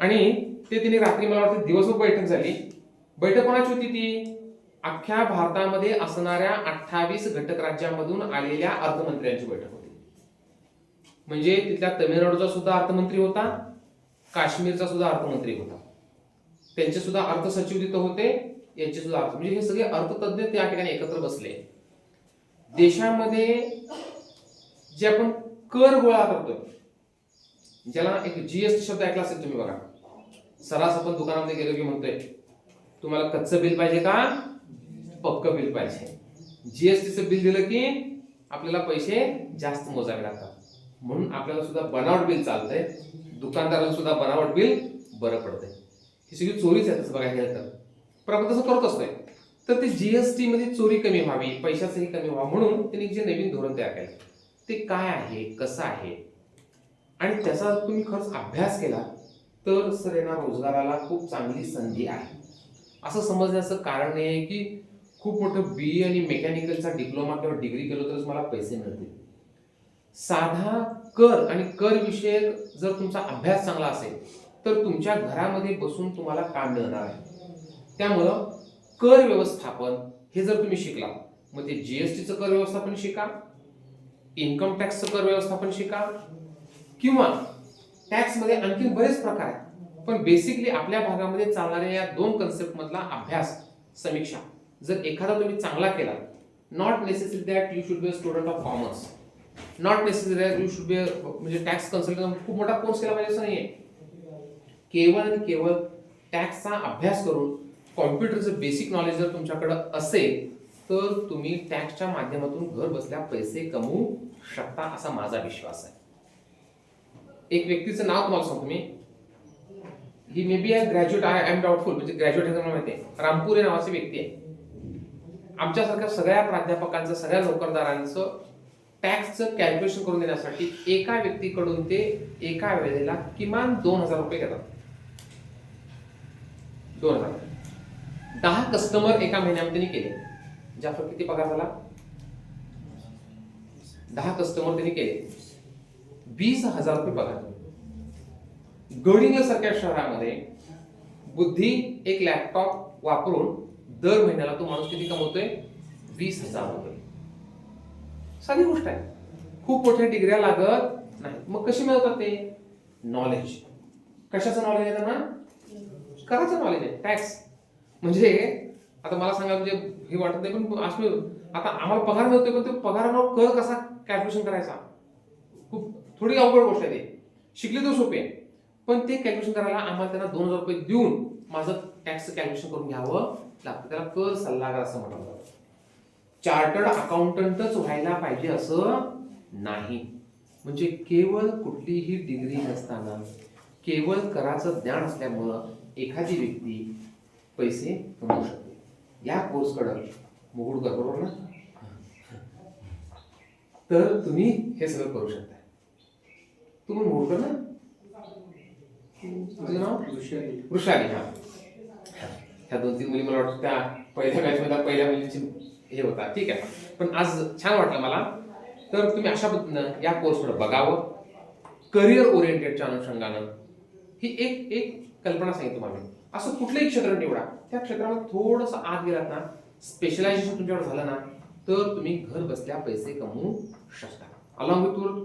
आणि ते तिने रात्री मला वाटतं दिवसभर बैठक झाली. बैठक कोणाची होती ती? अख्ख्या भारतामध्ये असणाऱ्या अठ्ठावीस घटक राज्यांमधून आलेल्या अर्थमंत्र्यांची बैठक होती. म्हणजे तिथल्या तमिळनाडूचा सुद्धा अर्थमंत्री होता काश्मीरचा सुद्धा अर्थमंत्री होता. त्यांचे सुद्धा अर्थ सचिव तिथं होते यांचे सुद्धा अर्थ म्हणजे हे सगळे अर्थतज्ञ त्या ठिकाणी एकत्र बसले. देशामध्ये जे आपण कर गोळा करतोय ज्याला एक जीएसटी शब्द ऐकला असेल तुम्ही बघा. सरास आपण दुकानामध्ये गेलो की म्हणतोय तुम्हाला कच्चं बिल पाहिजे का? पक्क बिल पाहिजे. जीएसटीचं बिल दिलं की आपल्याला पैसे जास्त मोजावे लागतात. म्हणून आपल्याला सुद्धा बनावट बिल चालतंय दुकानदाराला सुद्धा बनावट बिल बरं पडतंय. ही सगळी चोरीच आहे तसं बघायला गेलं तर. पण आपण तसं करत असतोय. तर ते जीएसटी मध्ये चोरी कमी व्हावी पैशाचंही कमी व्हावं म्हणून त्यांनी जे नवीन धोरण तयार केलं. ते काय आहे कसं आहे? आणि त्याचा तुम्ही खरंच अभ्यास केला तर सर यांना रोजगाराला खूप चांगली संधी आहे. असं समजण्याचं कारण हे आहे की खूप मोठं बी ए आणि मेकॅनिकलचा डिप्लोमा किंवा डिग्री केलं तरच मला पैसे मिळतील. साधा कर आणि कर विषयक जर तुमचा अभ्यास चांगला असेल तर तुमच्या घरामध्ये बसून तुम्हाला काम मिळणार आहे. त्यामुळं कर व्यवस्थापन हे जर तुम्ही शिकला मग ते जीएसटीचं कर व्यवस्थापन शिका इन्कम टॅक्सचं कर व्यवस्थापन शिका किंवा टॅक्समध्ये आणखी बरेच प्रकार आहेत. पण बेसिकली आपल्या भागामध्ये चालणाऱ्या या दोन कन्सेप्ट मधला अभ्यास समीक्षा जर एखादा तुम्ही चांगला केला not necessary that you should be a student of commerce not necessary that you should be म्हणजे टॅक्स कन्सल्टंट खूप मोठा कोर्स केला पाहिजे असं नाहीये. केवळ आणि केवळ टॅक्सचा अभ्यास करून कॉम्प्युटरचं बेसिक नॉलेज जर तुमच्याकडं असेल तर तुम्ही टॅक्सच्या माध्यमातून घर बसल्या पैसे कमवू शकता असा माझा विश्वास आहे. एक व्यक्तीचं नाव तुम्हाला सांगतो मी. He may be I graduate I am doubtful म्हणजे ग्रॅज्युएट मला माहिती आहे. रामपुरे नावाची व्यक्ती आहे. आमच्यासारख्या सगळ्या प्राध्यापकांचं सगळ्या नोकरदारांचं टॅक्सचं कॅल्क्युलेशन करून देण्यासाठी एका व्यक्तीकडून ते एका वेळेला किमान दोन हजार रुपये घेतात. दोन हजार दहा कस्टमर एका महिन्यामध्ये त्यांनी केले. जाफर किती पगार झाला? दहा कस्टमर त्यांनी केले. वीस हजार रुपये पगार गडिंग सारख्या शहरामध्ये बुद्धी एक लॅपटॉप वापरून दर महिन्याला तो माणूस किती कमवतोय? वीस हजार रुपये. साधी गोष्ट आहे. खूप मोठ्या डिग्र्या लागत नाही. मग कशी मिळवतात ते? नॉलेज कशाचं नॉलेज आहे त्यांना? करायचं नॉलेज आहे. टॅक्स म्हणजे आता मला सांगा म्हणजे हे वाटत नाही पण असं आता आम्हाला पगार मिळतोय पण ते पगारावर कर कसा कॅल्क्युलेशन करायचा? खूप थोडी अवघड गोष्ट आहे ते. शिकली तर सोपी आहे. पण ते कॅल्क्युलेशन करायला आम्हाला त्यांना दोन हजार रुपये देऊन माझं टॅक्स कॅल्क्युलेशन करून घ्यावं लागतं. त्याला कर सल्लागार असं म्हटलं जातं चार्टर्ड अकाउंटंटच व्हायला पाहिजे असं नाही. म्हणजे केवळ कुठलीही डिग्री नसताना केवळ कराचं ज्ञान असल्यामुळं एखादी व्यक्ती पैसे कमवू शकते. या कोर्सकडं मुगुडकर बरोबर ना? तर तुम्ही हे सगळं करू शकता. तुम्ही मुगुडकर ना? तुझं नाव? वृषाली. हा. ह्या दोन तीन मुली मला वाटतं त्या पहिल्या बॅचमध्ये पहिल्या मुलीची हे होता. ठीक आहे. पण आज छान वाटलं मला. तर तुम्ही अशा पद्धतीनं या कोर्सकडे बघावं. करिअर ओरिएंटेडच्या अनुषंगानं. ही एक एक कल्पना सांगितली तुम्हाला. असं कुठलंही क्षेत्र निवडा. त्या क्षेत्रामध्ये थोडंसं आत गेलात ना स्पेशलायझेशन तुमच्याकडे झालं ना तर तुम्ही घर बसल्या पैसे कमवू शकता. Along with your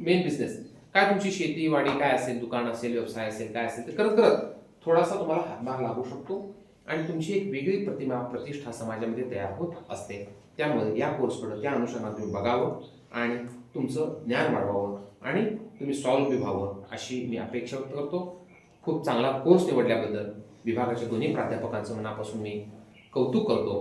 main business काय तुमची शेती वाडी काय असेल दुकान असेल व्यवसाय असेल काय असेल तर करत करत थोडासा तुम्हाला हातभार लागू शकतो आणि तुमची एक वेगळी प्रतिमा प्रतिष्ठा समाजामध्ये तयार होत असते. त्यामुळे या कोर्सकडे त्या अनुषंगाने तुम्ही बघावं आणि तुमचं ज्ञान वाढवावं आणि तुम्ही स्वावलंबी व्हावं अशी मी अपेक्षा व्यक्त करतो. खूप चांगला कोर्स निवडल्याबद्दल विभागाच्या दोन्ही प्राध्यापकांचं मनापासून मी कौतुक करतो.